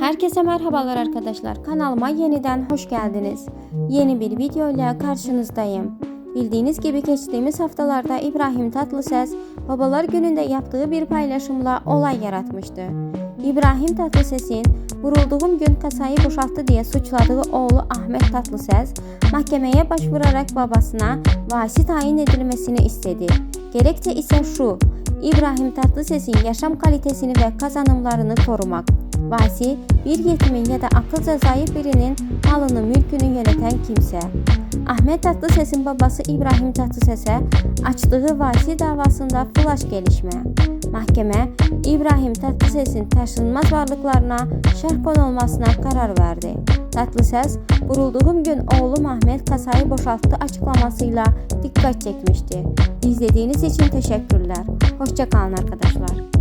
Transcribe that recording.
Herkese merhabalar arkadaşlar. Kanalıma yeniden hoş geldiniz. Yeni bir video ile karşınızdayım. Bildiğiniz gibi geçtiğimiz haftalarda İbrahim Tatlıses Babalar Günü'nde yaptığı bir paylaşımla olay yaratmıştı. İbrahim Tatlıses'in vurulduğum gün kasayı boşalttı diye suçladığı oğlu Ahmet Tatlıses mahkemeye başvurarak babasına vasi tayin edilmesini istedi. Gerekçe ise şu, İbrahim Tatlıses'in yaşam kalitesini ve kazanımlarını korumak. Vasi, bir yetimin ya da akılca zayıf birinin malını mülkünü yöneten kimse. Ahmet Tatlıses'in babası İbrahim Tatlıses'e açtığı vasi davasında flash gelişme. Mahkeme, İbrahim Tatlıses'in taşınmaz varlıklarına şerh konulmasına karar verdi. Tatlıses, vurulduğum gün oğlum Ahmet kasayı boşalttı açıklamasıyla dikkat çekmişti. İzlediğiniz için teşekkürler. Hoşçakalın arkadaşlar.